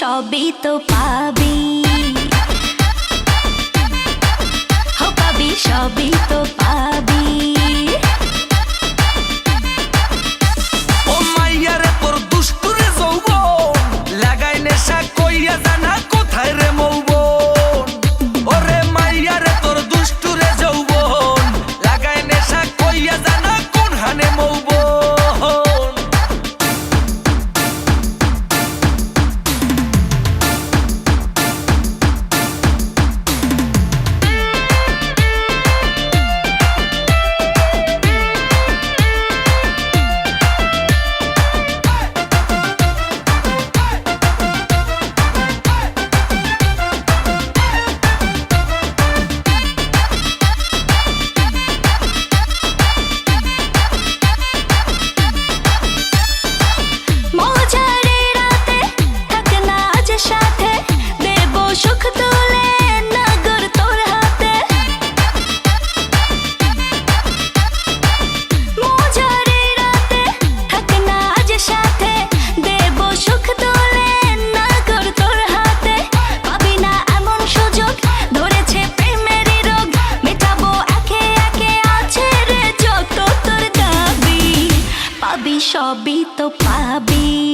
সবই তো পাবি। হো, পাবি, সবই তো পাবি। ও মাইয়ারে তোর দুষ্টুরে যৌব লাগাই নেশা কইয়া জানা সবই তো পাবি।